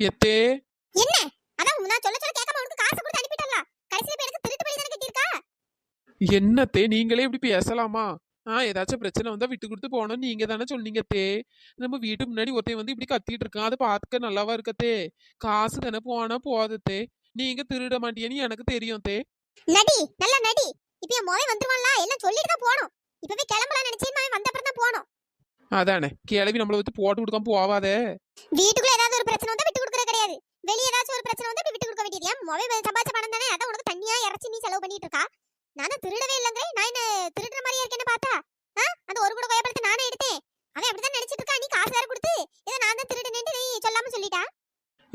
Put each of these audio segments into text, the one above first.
எத்தே? என்ன? அதான் நான் சொல்ல சொல்ல கேட்காம உனக்கு காசு கொடுத்து அனுப்பிட்டல கடைசியில இப்ப எனக்கு திருட்டு பழி தானே கட்டியிருக்கா? என்னத்தே? நீங்களே இப்படி பேசலாமா? ஆ ஏதாச்சும் பிரச்சனை வந்தா விட்டு கொடுத்து போனோம் நீங்க தானே சொன்னீங்க தே. நம்ம வீட்டு முன்னாடி ஒருத்தன் வந்து இப்படி கத்திட்டு இருக்கான். அதை பார்த்துக்க நல்லாவா இருக்கத்தே காசு தானே போனா போதத்தே நீங்க திருட மாட்டியேன்னு எனக்கு தெரியும் தே. நடி நல்ல நடி. இப்ப என் மோவே வந்துருவான்ல. எல்லாம் சொல்லிட்டு தான் போனோம் இப்பவே கிளம்பலாம் நினைச்சேன் வந்த அதானே. கிளவி நம்மள வச்சு போட்டு கொடுக்காம போவாதே. வீட்டுக்குள்ள ஏதாவது ஒரு பிரச்சனை வந்தா விட்டு கொடுக்கற கிடையாது. வெளிய ஏதாச்சும் ஒரு பிரச்சனை வந்தா விட்டு கொடுக்க வேண்டியது. ஏன் மொபைல் சம்பாதிச்ச பணம் தானே? அதான் உனக்கு தனியா இறச்சி நீ செலவு பண்ணிட்டு இருக்கா? நானும் திருடவே இல்லைங்க. நான் என்ன திருடுற மாதிரியா இருக்கேன்னு பார்த்தா? அந்த ஒரு கூட கோயப்படுத்தி நானே எடுத்தேன். அவன் அப்படிதான் நினைச்சிட்டு இருக்கா நீ காசு வேற கொடுத்து இதை நான் தான் திருடுனேன்ட்டு நீ சொல்லாம சொல்லிட்டா?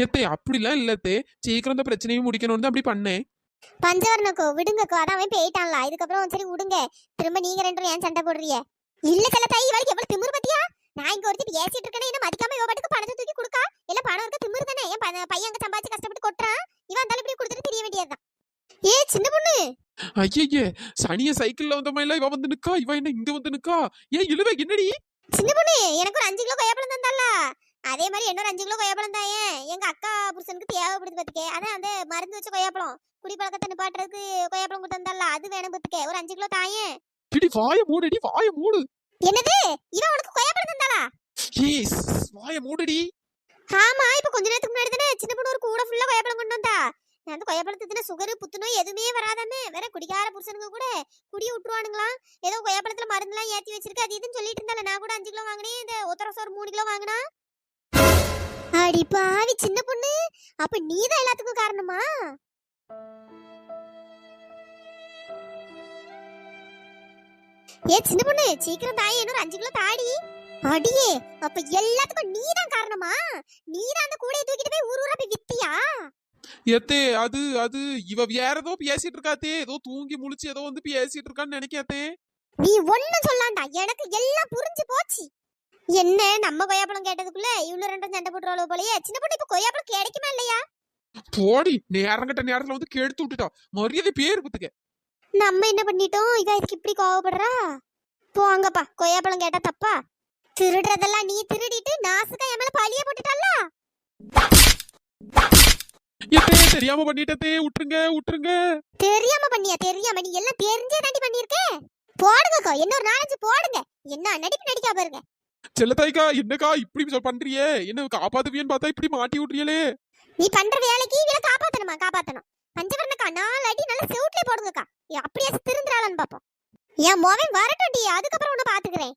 எத்தே அப்படிலாம் இல்லத்தே சீக்கிரம் இந்த பிரச்சனையும் முடிக்கணும்னு தான் அப்படி பண்ணேன். பஞ்சவர்ணக்கோ விடுங்கக்கோ. அதான் அவன் போயிட்டான்ல. இதுக்கப்புறம் சரி விடுங்க. திரும்ப நீங்க ரெண்டு பேரும் ஏன் சண்டை போடுறீங்க? இல்ல சில தை இவளுக்கு எவ்வளவு திமிரு பத்தியா? நான் இங்க ஒருத்தி பேசிட்டு இருக்கேன் என்ன மதிக்காம இவ பாட்டுக்கு பணத்தை தூக்கி கொடுக்கா? இல்ல பணம் இருக்க திமிரு தானே? என் பையன் அங்க சம்பாதிச்சு கஷ்டப்பட்டு கொட்டுறான். இவன் அந்த இப்படி கொடுத்துட்டு தெரிய வேண்டியதுதான். ஏ சின்ன பொண்ணு! ஐயே சனிய சைக்கிள்ல வந்த மாதிரி இவ வந்து நிக்கா? இவ என்ன இங்க வந்து நிக்கா? ஏன் இழுவ என்னடி? சின்ன பொண்ணு எனக்கு ஒரு அஞ்சு கிலோ கொய்யாப்பழம் தந்தால அதே மாதிரி இன்னொரு அஞ்சு கிலோ கொய்யாப்பழம் தாயே எங்க அக்கா புருஷனுக்கு தேவைப்படுது பாத்துக்கே. அதான் அந்த மருந்து வச்ச கொய்யாப்பழம். குடிப்பழக்கத்தை நிப்பாட்டுறதுக்கு கொய்யாப்பழம் கொடுத்தந்தால அது வேணும் பாத்துக்கே. ஒரு அஞ்சு கிலோ தாயே இடி வாய மூடுடி வாய மூடு. என்னது? இவன் உனக்கு கொய்யாப்பழம் தந்தாளா? ஏஸ் வாய மூடுடி. ஆமா இப்ப கொஞ்ச நேரத்துக்கு முன்னாடி தானே சின்ன பொண்ணு ஒரு கூட ஃபுல்லா கொய்யாப்பழம் கொண்டு வந்தா. நான் அந்த கொய்யாப்பழத்துல சுகர் புத்துநோய் எதுவுமே வராதான்னு வேற குடிக்கார புருஷனுங்க கூட குடி விட்டுருவானுங்களாம் ஏதோ கொய்யாப்பழத்துல மருந்துலாம் ஏத்தி வச்சிருக்கு. அது இதுன்னு சொல்லிட்டு இருந்தால நான் கூட அஞ்சு கிலோ வாங்கினேன். இந்த ஒத்தர சோறு மூணு கிலோ வாங்கினா? அடி பாவி சின்ன பொண்ணு. அப்ப நீதான் எல்லாத்துக்கும் காரணமா? ஏ சின்ன பொண்ணு சீக்கிரம் தாயே இன்னொரு அஞ்சு கிலோ தாடி. அடியே அப்ப எல்லாத்துக்கும் நீதான் காரணமா? நீதான் அந்த கூடையை தூக்கிட்டு போய் ஊர் ஊரா போய் வித்தியா? எத்தே அது அது இவ வேற ஏதோ பேசிட்டு இருக்காத்தே ஏதோ தூங்கி முழிச்சு ஏதோ வந்து பேசிட்டு இருக்கான்னு நினைக்காத்தே நீ ஒண்ணும் சொல்லாண்டா எனக்கு எல்லாம் புரிஞ்சு போச்சு. என்ன நம்ம கொய்யாப்பழம் கேட்டதுக்குள்ள இவ்வளவு ரெண்டும் சண்டை போட்டுருவாளோ போலயே? சின்ன பொண்ணு இப்ப கொய்யாப்பழம் கிடைக்குமா இல்லையா? போடி நேரம் கட்ட நேரத்துல வந்து கெடுத்து விட்டுட்டா. மரியாதை பேர் குத்துக்க. நம்ம என்ன பண்ணிட்டோம்? இவ இதுக்கு இப்படி கோவப்படுறா? போங்கப்பா கொய்யாப்பழம் கேட்டா தப்பா? திருடுறதெல்லாம் நீ திருடிட்டு நாசுக்கா என் மேல பழிய போட்டுட்டால எத்தே தெரியாம பண்ணிட்டதே விட்டுருங்க விட்டுருங்க. தெரியாம பண்ணியா தெரியாம? நீ எல்லாம் தெரிஞ்சே தாண்டி பண்ணிருக்க போடுங்கக்கா இன்னொரு நாலஞ்சு போடுங்க. என்ன நடிப்பு நடிக்கா பாருங்க செல்லத்தாய்க்கா என்னக்கா இப்படி பண்றியே? என்ன காப்பாத்துவியன்னு பார்த்தா இப்படி மாட்டி விட்றியலே நீ பண்ற வேலைக்கு இவள காப்பாத்தணுமா? காப்பாத்தணும். பஞ்சவர்ணக்கா நாலு அடி நல்லா செவுட்லயே போடுங்கக்கா. அப்படியே திருந்துறாளான்னு பாப்போம். என் மோவன் வரட்டும் டி அதுக்கப்புறம் உன்னை பாத்துக்கிறேன்.